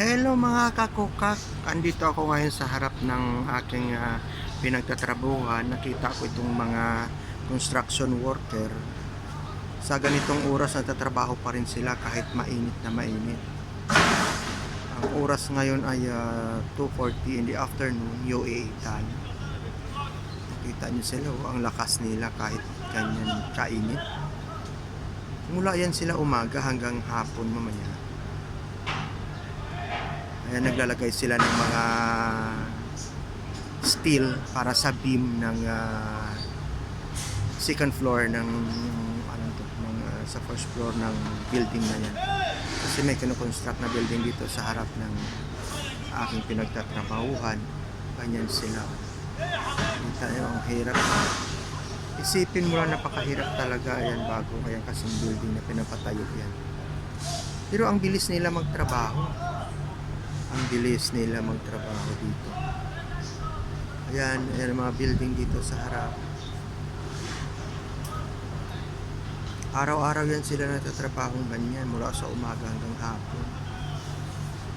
Hello mga kakukak, andito ako ngayon sa harap ng aking ah, pinagtatrabuhan. Nakita ko itong mga construction worker. Sa ganitong oras nagtatrabaho pa rin sila kahit mainit na mainit. Ang oras ngayon ay ah, 2.40 in the afternoon, UAE time. Nakita niyo sila, oh, ang lakas nila kahit ganyan kainit. Mula yan sila umaga hanggang hapon mamaya. Ayan, naglalagay sila ng mga steel para sa beam ng ah, second floor ng ano to, ng, ah, sa first floor ng building na yan. Kasi may kinoconstruct na building dito sa harap ng aking pinagtatrabahuhan. Ganyan sila. Kita nyo, ang hirap. Isipin mo lang napakahirap talaga yan bago kaya kasing building na pinapatayo yan. Pero ang bilis nila magtrabaho ang bilis nila magtrabaho dito. Ayan, ayan mga building dito sa harap. Araw-araw yan sila natatrabahong ganyan mula sa umaga hanggang hapon.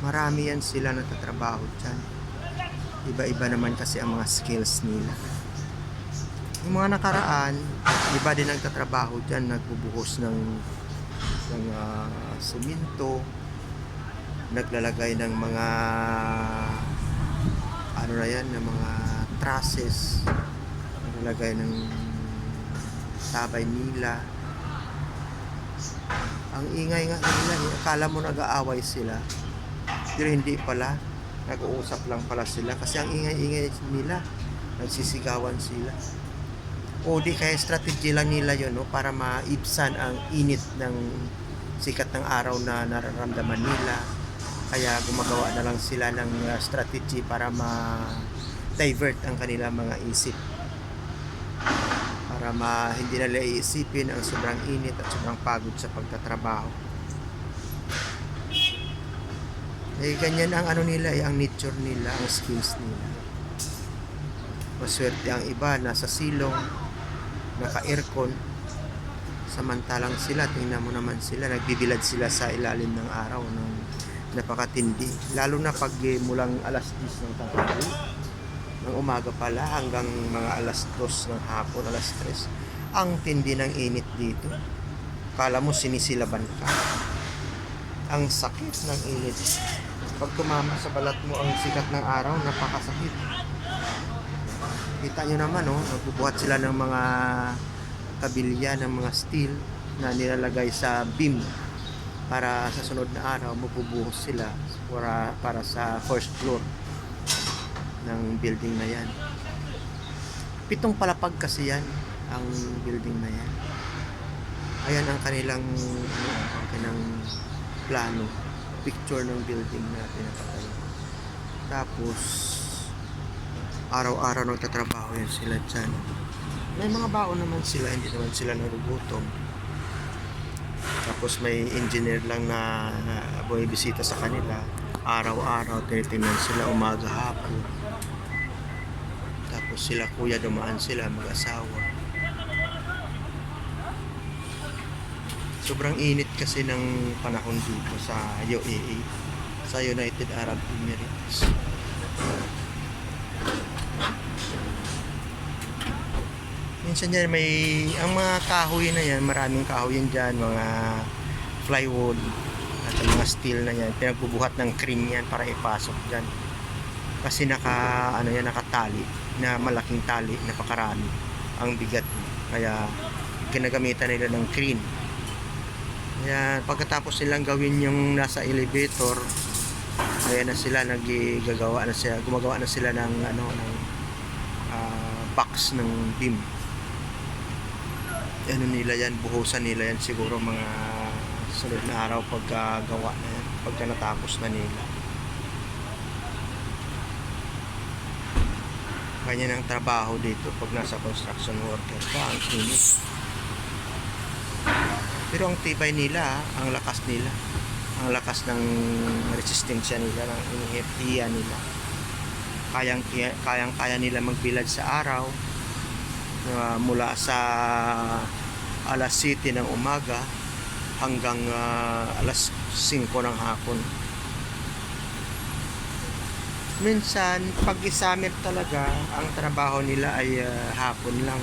Marami yan sila natatrabaho dyan. Iba-iba naman kasi ang mga skills nila. Yung mga nakaraan, iba din nagtatrabaho dyan, nagbubuhos ng, ng ah, suminto, naglalagay ng mga ano na yan, ng mga trusses. Naglalagay ng tabay nila. Ang ingay nga nila eh. akala mo nag-aaway sila pero hindi pala. Nag-uusap lang pala sila. Kasi ang ingay-ingay nila nagsisigawan sila. O di kaya strategy lang nila yun no, para maibsan ang init ng sikat ng araw na nararamdaman nila kaya gumagawa na lang sila ng uh, strategy para ma-divert ang kanilang mga isip. Para ma hindi nila iisipin ang sobrang init at sobrang pagod sa pagtatrabaho. Eh, ganyan ang ano nila, eh, ang nature nila, ang skills nila. Maswerte ang iba, nasa silong, naka-aircon, samantalang sila, tingnan mo naman sila, nagbibilad sila sa ilalim ng araw ng napakatindi. Lalo na pag eh, mulang alas 10 ng tanghali, ng umaga pala hanggang mga alas 2 ng hapon, alas 3. Ang tindi ng init dito. Kala mo sinisilaban ka. Ang sakit ng init. Pag tumama sa balat mo ang sikat ng araw, napakasakit. Kita nyo naman, oh, nagbubuhat sila ng mga kabilya, ng mga steel na nilalagay sa beam para sa sunod na araw mabubuhos sila para, para sa first floor ng building na yan. Pitong palapag kasi yan ang building na yan. Ayan ang kanilang ano, ang kanilang plano, picture ng building na pinapatayo. Tapos araw-araw nagtatrabaho yan sila dyan. May mga baon naman sila, hindi naman sila nagugutom. Tapos may engineer lang na bumibisita sa kanila. Araw-araw, tinitingnan sila umaga hapon. Tapos sila kuya dumaan sila mag-asawa. Sobrang init kasi ng panahon dito sa UAE, sa United Arab Emirates. Minsan yan may, ang mga kahoy na yan, maraming kahoy yan dyan, mga plywood at ang mga steel na yan, pinagbubuhat ng cream yan para ipasok dyan. Kasi naka, ano yan, nakatali, na malaking tali, napakarami ang bigat. Kaya ginagamitan nila ng crane. Kaya pagkatapos nilang gawin yung nasa elevator, ayan na sila nagigagawa na sila, gumagawa na sila ng ano ng ah, box ng beam ano nila yan, buhusan nila yan siguro mga sunod na araw pagkagawa na yan, pagka natapos na nila. Ganyan ang trabaho dito pag nasa construction worker ka, ang init. Pero ang tibay nila, ang lakas nila, ang lakas ng resistensya nila, ng inihirtiya nila. Kayang, kayang kaya nila magbilad sa araw, uh, mula sa alas 7 ng umaga hanggang ah, alas 5 ng hapon. minsan pag summer talaga ang trabaho nila ay ah, hapon lang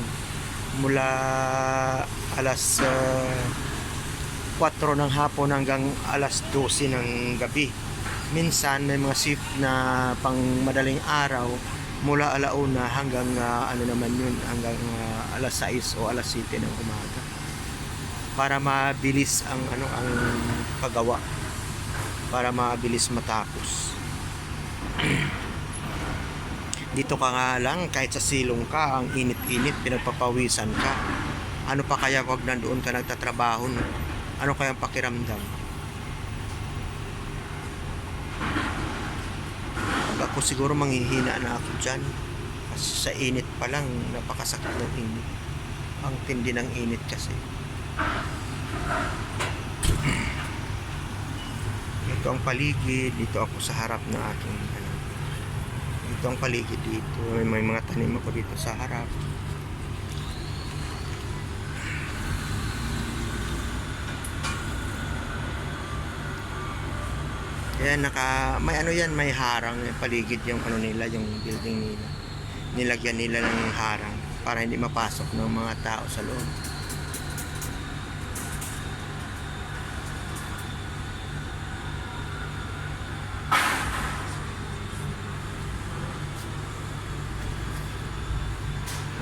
mula alas ah, 4 ng hapon hanggang alas 12 ng gabi minsan may mga shift na pang madaling araw mula alauna hanggang ah, ano naman yun hanggang ah, alas 6 o alas 7 ng umaga para mabilis ang ano ang paggawa para mabilis matapos. Dito ka nga lang kahit sa silong ka ang init-init pinagpapawisan ka. Ano pa kaya wag nandoon ka nagtatrabaho no? ano kaya ang pakiramdam Pag ako siguro manghihina na ako dyan. Kasi sa init pa lang napakasakit ng init. Ang tindi ng init kasi. Ito ang paligid. Dito ako sa harap ng aking ano. Ito ang paligid dito. May, may mga tanim ako dito sa harap kaya naka may ano yan may harang paligid yung ano nila yung building nila nilagyan nila ng harang para hindi mapasok ng mga tao sa loob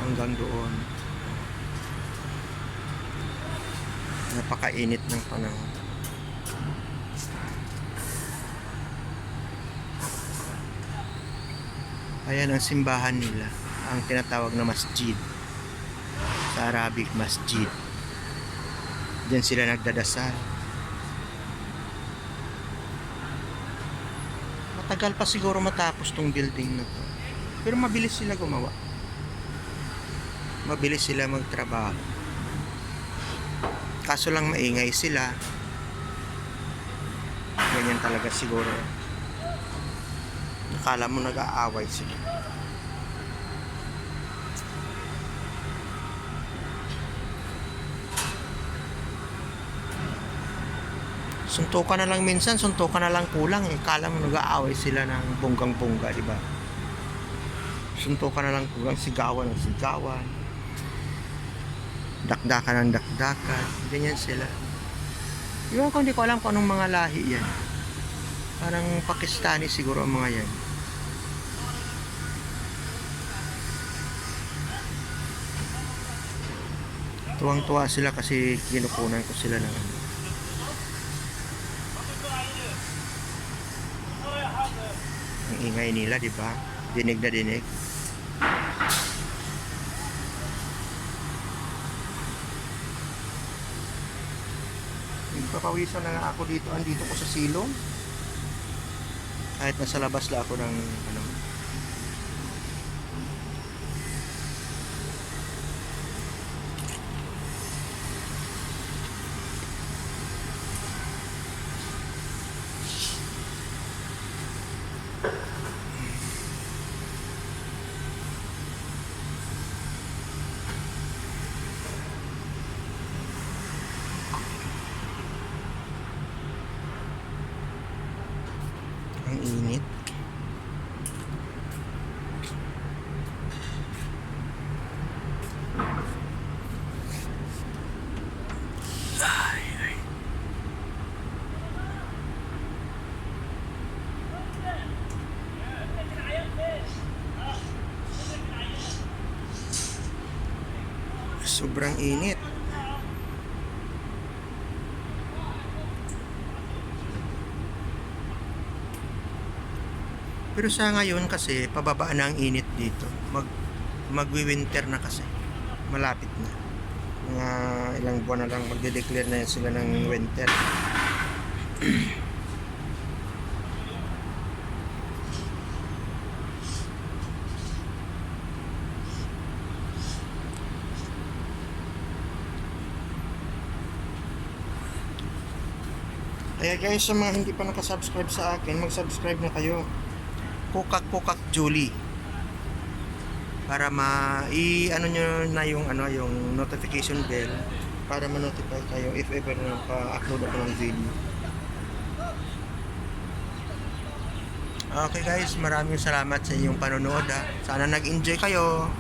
hanggang doon. Napakainit ng panahon. Ayan ang simbahan nila, ang tinatawag na masjid. Sa Arabic, masjid. Diyan sila nagdadasal. Matagal pa siguro matapos tong building na to. Pero mabilis sila gumawa mabilis sila magtrabaho. Kaso lang maingay sila. Ganyan talaga siguro. Nakala mo nag-aaway sila. Suntukan na lang minsan, suntukan na lang kulang eh. Kala mo nag-aaway sila ng bonggang-bongga, di ba? Suntukan na lang kulang, sigawan ng sigawan dakdakan ng dakdakan ganyan sila Iwan ko hindi ko alam kung anong mga lahi yan parang Pakistani siguro ang mga yan. Tuwang tuwa sila kasi kinukunan ko sila ng ano. Ang ingay nila di ba? Dinig na dinig. Nagpapawisan na nga ako dito, andito ko sa silong. Kahit nasa labas lang ako ng ano. Ang init. Ay, ay. Sobrang init. Pero sa ngayon kasi pababa na ang init dito. Mag magwi-winter na kasi. Malapit na. Mga ilang buwan na lang magde-declare na sila ng winter. Kaya guys, sa mga hindi pa nakasubscribe sa akin, mag-subscribe na kayo. Kukak Kukak Julie. Para ma i ano nyo na yung ano yung notification bell para ma-notify kayo if ever na pa-upload ako ng video. Okay guys, maraming salamat sa inyong panonood ha. Sana nag-enjoy kayo.